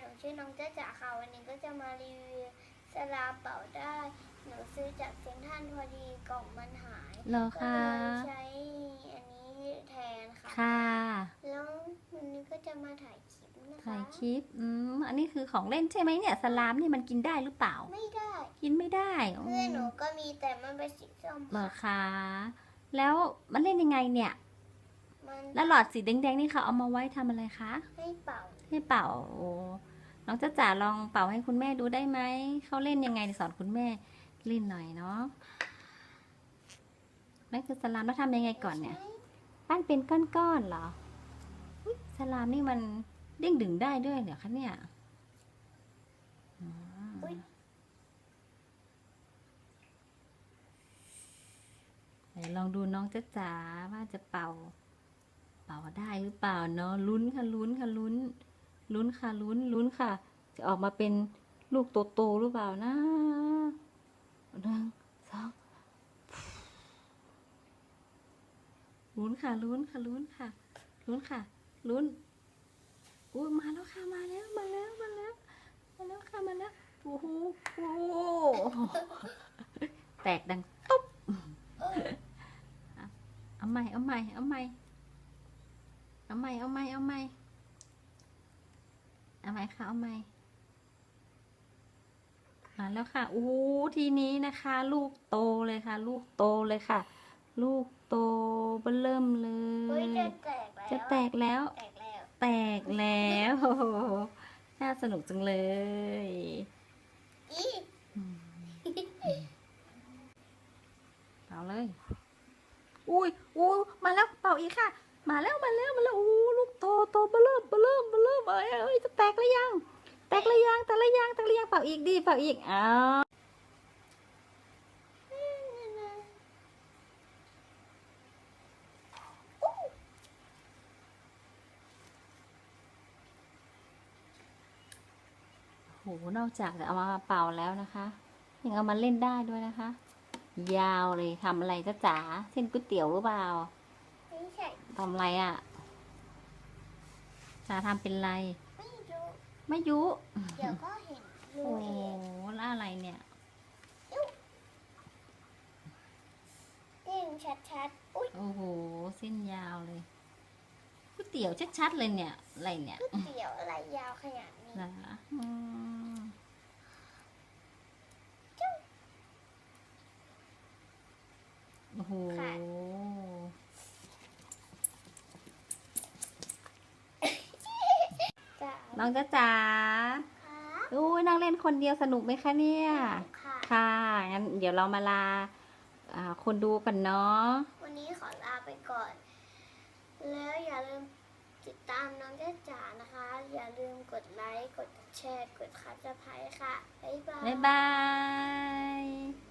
หนูชื่อน้องเจ้าจ๋าค่ะวันนี้ก็จะมารีวิวสลาเป่าได้ หนูซื้อจากเซ็นทรัลพอดีกล่องมันหายเหรอก็คะเลยใช้อันนี้แทนค่ะ ค่ะ แล้ววันนี้ก็จะมาถ่ายคลิปนะคะถ่ายคลิป อืม อันนี้คือของเล่นใช่ไหมเนี่ย สลามนี่มันกินได้หรือเปล่า ไม่ได้กินไม่ได้อืมเพื่อนหนูก็มีแต่มันเป็นสีส้มเหรอคะแล้วมันเล่นยังไงเนี่ย มันแล้วหลอดสีแดงๆนี่เขาเอามาไว้ทำอะไรคะ ให้เป่าให้เป่าโอ้น้องจ้าจ๋าลองเป่าให้คุณแม่ดูได้ไหม เขาเล่นยังไงสอนคุณแม่เล่นหน่อยเนาะนั่นคือสลามแล้วทำยังไงก่อนเนี่ย ปั้นเป็นก้อนๆเหรออุ๊ยสลามนี่มันเด้งดึงได้ด้วยเหรอคะเนี่ยอืมไหนลองดูน้องจ๊ะจ๋าว่าจะเป่าเป่า ได้หรือเปล่าเนาะลุ้นค่ะลุ้นค่ะลุ้น ลุ้นค่ะลุ้นลุ้นค่ะ จะออกมาเป็นลูกโตๆหรือเปล่านะหนึ่งสองลุ้นค่ะลุ้นค่ะลุ้นค่ะลุ้นค่ะลุ้นอุ้ยมาแล้วค่ะมาแล้วมาแล้วมาแล้วมาแล้วค่ะมาแล้วโอ้โหโอ้โหแตกดังตุ๊บเอาใหม่เอาใหม่เอาใหม่ ใหม่เอาใหม่เอาใหม่เอาใหม่ค่ะเอาใหม่มาแล้วค่ะโอ้โหทีนี้นะคะ ลูกโตเลยค่ะ ลูกโตเลยค่ะ ลูกโตเบิ่มเริ่มเลเฮ้ยยจะแตกแล้วจะแตกแล้ว แตกแล้วแตกแล้วโอ้โหน่าสนุกจังเลยอีอืมเป่าเลย อุ้ยอุ้ยมาแล้วเป่าอีกค่ะ มาแล้วมาแล้วมาแล้วโอ้ลูกโตโตเบลเริ่มเบลเริ่มเบลเริ่มเอ้ยเอ้ยจะแตกแล้วยัง แตกแล้วยังแตกแล้วยังแตกแล้วยังเป่าอีกดิเป่าอีกอ้าวโหนอกจากจะเอามาเป่าแล้วนะคะยังเอามาเล่นได้ด้วยนะคะ ยาวเลยทำอะไรจ้าจ๋าเส้นก๋วยเตี๋ยวหรือเปล่า ไม่ใช่ทำอะไรอะจ๋าทำเป็นไร ไม่รู้ไม่ยุ เดี๋ยวก็เห็นรู้โอ้เอโหงแล้วอะไรเนี่ย เด้งชัดๆอุ้ยโอ้โห เส้นยาวเลยก๋วยเตี๋ยวชัดๆเลยเนี่ย อะไรเนี่ยก๋วยเตี๋ยวอะไรยาวขนาดนี้ นะอืมโอ้โห จ้า น้องจ๊ะจ๋าค่ะอุ้ยนั่งเล่นคนเดียวสนุกไหมคะเนี่ย ค่ะค่ะงั้นเดี๋ยวเรามาลาอ่าคนดูกันเนาะ วันนี้ขอลาไปก่อน แล้วอย่าลืมติดตามน้องเจ้าจ๋านะคะ อย่าลืมกดไลค์ กดแชร์ กดคับสไครต์ค่ะ บ๊ายบาย บ๊ายบาย